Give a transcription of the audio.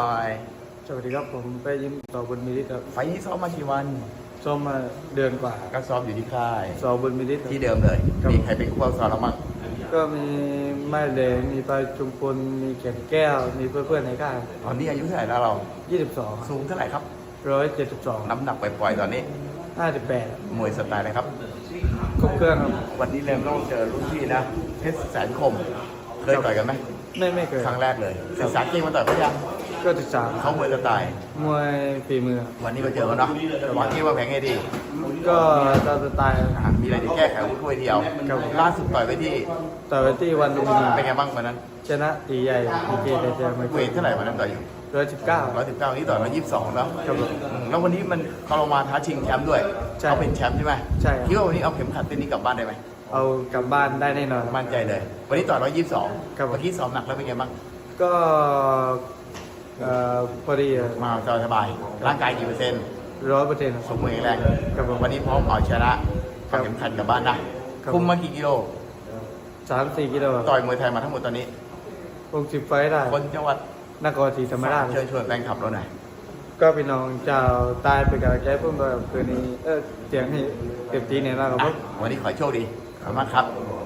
หน่อยสวัสดีครับผมไปยิ้มต่อบนมิริครับไฟล์นี้ซ้อมมากี่วันซ้อมมาเดือนกว่าก็ซ้อมอยู่ที่ค่ายสอบบนมิริครับ ที่เดิมเลย ครับ มีใครเป็นคู่ซ้อมแล้วมั้งก็มีไม้เหลงมีปลาจุมพลมีแก่นแก้ว มีเพื่อนๆในค่ายตอนนี้อายุเท่าไหร่แล้วเรา 22 สูงเท่าไหร่ครับ 172 น้ำหนักปล่อยๆตอนนี้ 58มวยสไตล์อะไรครับ ครบเครื่องครับ วันนี้เริ่มต้องเจอรุ่นพี่นะ เพชรแสนคม เคยต่อยกันไหม ไม่ไม่เคยครั้งแรกเลยศึกษาเก่งมาต่อยเขา ยังก็ศึกษาเขามวยสไตล์มวยฝีมือวันนี้มาเจอกันเนาะวางเก่งวางแผงไงดีก็ตามสไตล์อะมีอะไรที่แก้ไขวุ้นถ้วยเดียวครับล่าสุดต่อยไปที่ต่อไปที่วันลุมพินีเป็นไงบ้างวันนั้นชนะตีใหญ่พีเคแต่เจอไม่เวทเท่าไหร่วันนั้นต่อยอยู่ร้อยสิบเก้า ร้อยสิบเก้านี่ต่อยมายี่สิบสองแล้วครับผมอืมแล้ววันนี้มันเขาลงมาท้าชิงแชมป์ด้วยใช่เขาเป็นแชมป์ใช่ไหมใช่ครับ คิดว่าวันนี้เอาเข็มขัดเส้นนี้กลับบ้านได้ไหมเอากลับบ้านได้แน่นอนมั่นใจเลย วันนี้ต่อยร้อยยี่สิบสองครับผม เมื่อกี้ซ้อมหนักแล้วเป็นไงบ้างก็ เอ่อพอดีมาสบายๆร่างกายกี่เปอร์เซ็นต์ร้อยเปอร์เซ็นต์สมบูรณ์แข็งแรงครับผมวันนี้พร้อมเอาชนะครัเอาบเข็มขัดกลับบ้านได้ครับคุมมากี่กิโลสามสี่กิโลต่อยมวยไทยมาทั้งหมดตอนนี้หกสิบไฟต์ได้คนจังหวัดนครศรีธรรมราชเชิญชวนแฟนคลับเราหน่อยก็พี่น้องเจ้าตายไปกับแกเพิ่มแบบคืนนี้เออเสียงให้เต็มที่เนี่ยนะครับอะวันนี้ขอให้โชคดีขอบคุณมากครับค